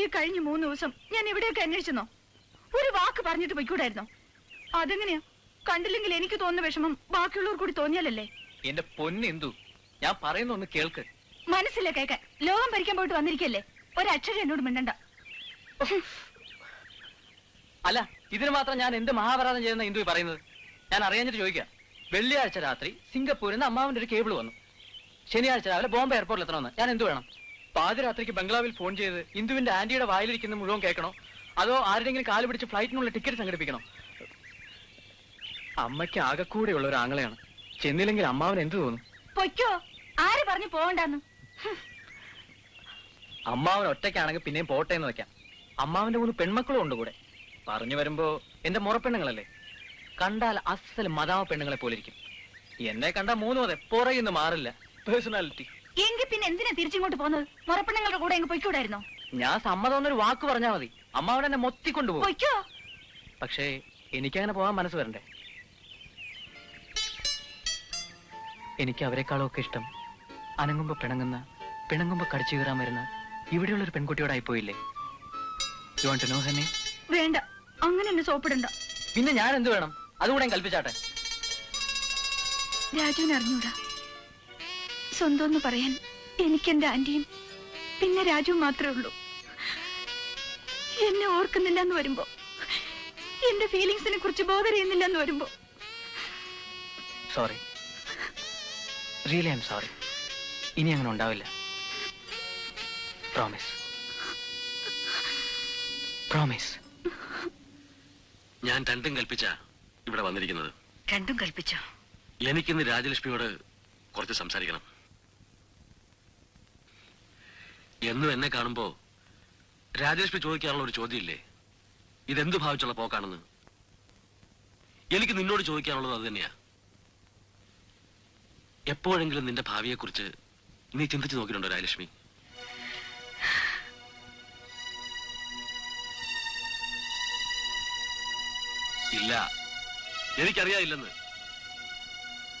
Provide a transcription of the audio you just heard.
ഈ കഴിഞ്ഞ മൂന്ന് ദിവസം ഞാൻ എവിടെയൊക്കെ അന്വേഷിച്ചെന്നോ? ഒരു വാക്ക് പറഞ്ഞിട്ട് പൊയ്ക്കൂടായിരുന്നോ? അതെങ്ങനെയാ? കണ്ടില്ലെങ്കിൽ എനിക്ക് തോന്നുന്ന വിഷമം ബാക്കിയുള്ളവർ കൂടി തോന്നിയാലല്ലേ? എന്റെ പൊന്നെന്തു ഞാൻ പറയുന്ന ഒന്ന് കേൾക്ക്. മനസ്സില്ല കേക്കാൻ. ലോകം ഭരിക്കാൻ പോയിട്ട് വന്നിരിക്കല്ലേ? ഒരക്ഷരം എന്നോട് മിണ്ടണ്ട. അല്ല ഇതിന് മാത്രം ഞാൻ എന്ത് മഹാപരാധം ചെയ്യുന്ന ഇന്ദു പറയുന്നത്? ഞാൻ അറിയാഞ്ഞിട്ട് ചോദിക്കാം. വെള്ളിയാഴ്ച രാത്രി സിംഗപ്പൂരിൽ നിന്ന് അമ്മാവിന്റെ ഒരു കേബിൾ വന്നു. ശനിയാഴ്ച രാവിലെ ബോംബെ എയർപോർട്ടിൽ എത്തണമെന്ന് ഞാൻ എന്തു വേണം? പാതിരാത്രിക്ക് ബംഗ്ലാവിൽ ഫോൺ ചെയ്ത് ഇന്ദുവിന്റെ ആന്റിയുടെ വായിലിരിക്കുന്ന മുഴുവൻ കേൾക്കണോ? അതോ ആരുടെങ്കിലും കാൽ പിടിച്ച് ഫ്ലൈറ്റിനുള്ള ടിക്കറ്റ് സംഘടിപ്പിക്കണോ? അമ്മയ്ക്ക് ആകെക്കൂടെയുള്ള ഒരു ആങ്ങളെയാണ്. ചെന്നില്ലെങ്കിൽ അമ്മാവൻ എന്ത് തോന്നും? പൊയ്ക്കോ. ആര് പറഞ്ഞു പോകണ്ടെന്ന് അമ്മാവൻ ഒറ്റയ്ക്കാണെങ്കിൽ പിന്നെയും പോട്ടെ എന്ന് വെക്കാം. അമ്മാവന്റെ മൂന്ന് പെൺമക്കളും ഉണ്ട് കൂടെ. പറഞ്ഞു വരുമ്പോ എന്റെ മുറപ്പെണ്ണുങ്ങളല്ലേ? കണ്ടാൽ അസൽ മതാവ പെണ്ണുങ്ങളെ പോലിരിക്കും. എന്നെ കണ്ടാൽ മൂന്നും അതെ പുറകിന്ന് മാറില്ല. പേഴ്സണാലിറ്റി പിന്നെ എന്തിനാ തിരിച്ചിങ്ങോട്ട് പോകുന്നത്? മുറപ്പെണ്ണുങ്ങളുടെ കൂടെ അങ്ങ് പൊയ്ക്കൂടായിരുന്നോ? ഞാൻ സമ്മതം എന്നൊരു വാക്ക് പറഞ്ഞാൽ മതി. അമ്മ അവിടെ എന്നെ മൊത്തിക്കൊണ്ടുപോകും പൊയ്ക്കോ. പക്ഷേ എനിക്കങ്ങനെ പോകാൻ മനസ്സ് വരണ്ടേ? എനിക്ക് അവരെക്കാളും ഒക്കെ ഇഷ്ടം. അനങ്ങുമ്പോ പിണങ്ങുന്ന പിണങ്ങുമ്പോ കടിച്ചു കയറാൻ വരുന്ന ഇവിടെയുള്ള ഒരു പെൺകുട്ടിയോടായി പോയില്ലേ? യു വാണ്ട് നോ ഹെന്നെ വേണ്ട. അങ്ങനെ എന്നെ സോപ്പിടണ്ട. പിന്നെ ഞാൻ എന്ത് വേണം? അതുകൂടെ ഞാൻ കൽപ്പിച്ചാട്ടെ. രാജുവിന് അറിഞ്ഞൂടാ. സ്വന്തം ഒന്ന് പറയാൻ എനിക്കെന്റെ ആന്റിയും പിന്നെ രാജു മാത്രമേ ഉള്ളൂ. എന്നെ ഓർക്കുന്നില്ല എന്ന് വരുമ്പോ എന്റെ ഫീലിങ്സിനെ കുറിച്ച് ബോധറിയുന്നില്ല എന്ന് വരുമ്പോ. Sorry really I am sorry ഇനി അങ്ങനെ ഉണ്ടാവില്ല. പ്രോമിസ് പ്രോമിസ് ഞാൻ രണ്ടും കൽപ്പിച്ച ഇവിടെ വന്നിരിക്കുന്നത്. രണ്ടും കൽപ്പിച്ചോ? എനിക്കിന്ന് രാജലക്ഷ്മിയോട് കുറച്ച് സംസാരിക്കണം. എന്നും എന്നെ കാണുമ്പോ രാജേഷ് ചോദിക്കാനുള്ള ഒരു ചോദ്യമില്ലേ? ഇതെന്ത് ഭാവിച്ചുള്ള പോക്കാണെന്ന്? എനിക്ക് നിന്നോട് ചോദിക്കാനുള്ളത് അത് തന്നെയാ. എപ്പോഴെങ്കിലും നിന്റെ ഭാവിയെക്കുറിച്ച് നീ ചിന്തിച്ചു നോക്കിയിട്ടുണ്ടോ രാജലക്ഷ്മി? ഇല്ല. എനിക്കറിയാതില്ലെന്ന്